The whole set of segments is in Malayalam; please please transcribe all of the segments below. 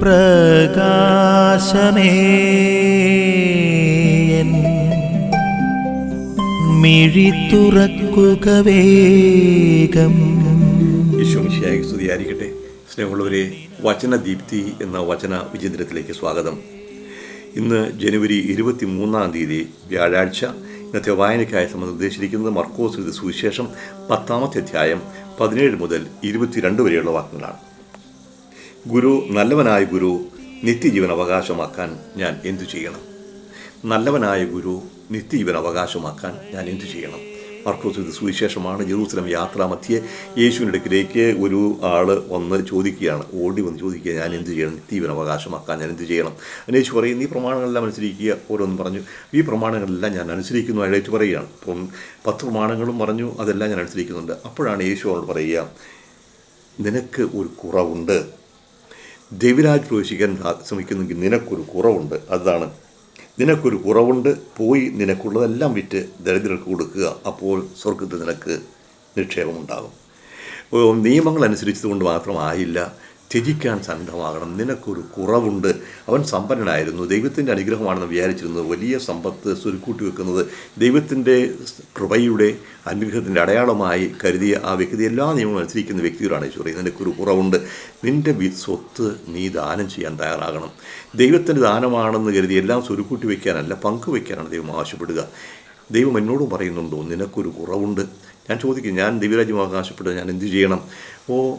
പ്രകാശമേ. മിഴി തുറക്കുക വേഗം. ഈശോമിശിയായി സ്തുതിയായിരിക്കട്ടെ. സ്നേഹമുള്ളവരെ വചനദീപ്തി എന്ന വചന വിചിത്രത്തിലേക്ക് സ്വാഗതം. ഇന്ന് ജനുവരി ഇരുപത്തി മൂന്നാം തീയതി വ്യാഴാഴ്ച. ഇന്നത്തെ വായനയ്ക്കായി നമ്മൾ ഉദ്ദേശിച്ചിരിക്കുന്നത് മർക്കോസ് സുവിശേഷം പത്താമത്തെ അധ്യായം പതിനേഴ് മുതൽ ഇരുപത്തിരണ്ട് വരെയുള്ള വാക്കുകളാണ് ഗുരു നല്ലവനായ ഗുരു നിത്യജീവൻ അവകാശമാക്കാൻ ഞാൻ എന്തു ചെയ്യണം? നല്ലവനായ ഗുരു നിത്യജീവൻ അവകാശമാക്കാൻ ഞാൻ എന്തു ചെയ്യണം? മർക്കോസ് ഇത് സുവിശേഷമാണ്. ജെറൂസലം യാത്രാമധ്യേ യേശുവിന്റെ അടുക്കിലേക്ക് ഒരു ആൾ വന്ന് ചോദിക്കുകയാണ്. ഓടി വന്ന് ചോദിക്കുക ഞാൻ എന്ത് ചെയ്യണം? നിത്യജീവൻ അവകാശമാക്കാൻ ഞാൻ എന്ത് ചെയ്യണം? അന്വേഷിച്ച് പറയും ഈ പ്രമാണങ്ങളെല്ലാം അനുസരിക്കുക. ഓരോന്ന് പറഞ്ഞു. ഈ പ്രമാണങ്ങളെല്ലാം ഞാൻ അനുസരിക്കുന്നു അയാളേറ്റ് പറയുകയാണ്. അപ്പം പത്ത് പ്രമാണങ്ങളും പറഞ്ഞു അതെല്ലാം ഞാൻ അനുസരിക്കുന്നുണ്ട്. അപ്പോഴാണ് യേശു അവൾ പറയുക നിനക്ക് ഒരു കുറവുണ്ട്. ദൈവരാജ് പ്രവേശിക്കാൻ ശ്രമിക്കുന്നെങ്കിൽ നിനക്കൊരു കുറവുണ്ട്. അതാണ്. നിനക്കൊരു കുറവുണ്ട്. പോയി നിനക്കുള്ളതെല്ലാം വിറ്റ് ദരിദ്രർക്ക് കൊടുക്കുക. അപ്പോൾ സ്വർഗത്തിൽ നിനക്ക് നിക്ഷേപമുണ്ടാകും. നിയമങ്ങൾ അനുസരിച്ചതുകൊണ്ട് മാത്രമായില്ല ത്യജിക്കാൻ സന്നദ്ധമാകണം. നിനക്കൊരു കുറവുണ്ട്. അവൻ സമ്പന്നനായിരുന്നു. ദൈവത്തിന്റെ അനുഗ്രഹമാണെന്ന് വിചാരിച്ചിരുന്നത്. വലിയ സമ്പത്ത് സ്വരുക്കൂട്ടി വെക്കുന്നത് ദൈവത്തിന്റെ കൃപയുടെ അനുഗ്രഹത്തിന്റെ അടയാളമായി കരുതിയ ആ വ്യക്തി എല്ലാ നിയമവും അനുസരിക്കുന്ന വ്യക്തിയോടാണ് ഈശോ നിനക്കൊരു കുറവുണ്ട്. നിന്റെ സ്വത്ത് നീ ദാനം ചെയ്യാൻ തയ്യാറാകണം. ദൈവത്തിന്റെ ദാനമാണെന്ന് കരുതി എല്ലാം സ്വരുക്കൂട്ടി വയ്ക്കാനല്ല പങ്കുവയ്ക്കാനാണ് ദൈവം ആവശ്യപ്പെടുക. ദൈവം എന്നോടും പറയുന്നുണ്ടോ? നിനക്കൊരു കുറവുണ്ട്. ഞാൻ ചോദിക്കും ഞാൻ ദൈവരാജ്യം അവകാശപ്പെടുക ഞാൻ എന്തു ചെയ്യണം? ഓ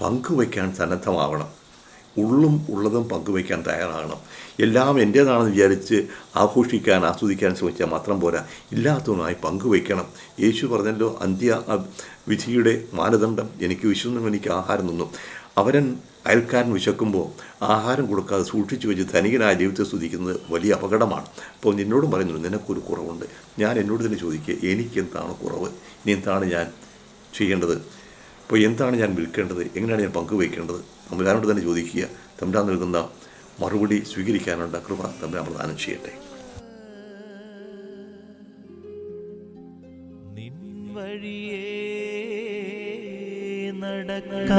പങ്കുവയ്ക്കാൻ സന്നദ്ധമാവണം. ഉള്ളും ഉള്ളതും പങ്കുവയ്ക്കാൻ തയ്യാറാകണം. എല്ലാം എന്റേതാണെന്ന് വിചാരിച്ച് ആഘോഷിക്കാൻ ആസ്വദിക്കാൻ ശ്രമിച്ചാൽ മാത്രം പോരാ. ഇല്ലാത്തതുമായി പങ്കുവയ്ക്കണം. യേശു പറഞ്ഞല്ലോ അന്ത്യ വിധിയുടെ മാനദണ്ഡം. എനിക്ക് വിശുന്നും എനിക്ക് ആഹാരം തന്നു. അവരൻ അയൽക്കാരൻ വിശക്കുമ്പോൾ ആഹാരം കൊടുക്കാതെ സൂക്ഷിച്ചു വെച്ച് ധനികനായ ദൈവത്തെ സ്തുതിക്കുന്നത് വലിയ അപകടമാണ്. അപ്പോൾ നിന്നോടും പറയുന്നു നിനക്കൊരു കുറവുണ്ട്. ഞാൻ എന്നോട് തന്നെ ചോദിക്കുക എനിക്കെന്താണ് കുറവ്? ഇനി എന്താണ് ഞാൻ ചെയ്യേണ്ടത്? അപ്പോൾ എന്താണ് ഞാൻ വിൽക്കേണ്ടത്? എങ്ങനെയാണ് ഞാൻ പങ്കുവയ്ക്കേണ്ടത്? തമ്പുരാനോട് തന്നെ ചോദിക്കുക. തമ്പുരാൻ നൽകുന്ന മറുപടി സ്വീകരിക്കാനുള്ള കൃപ തമ്പുരാൻ പ്രദാനം ചെയ്യട്ടെ. വഴിയേ നടക്ക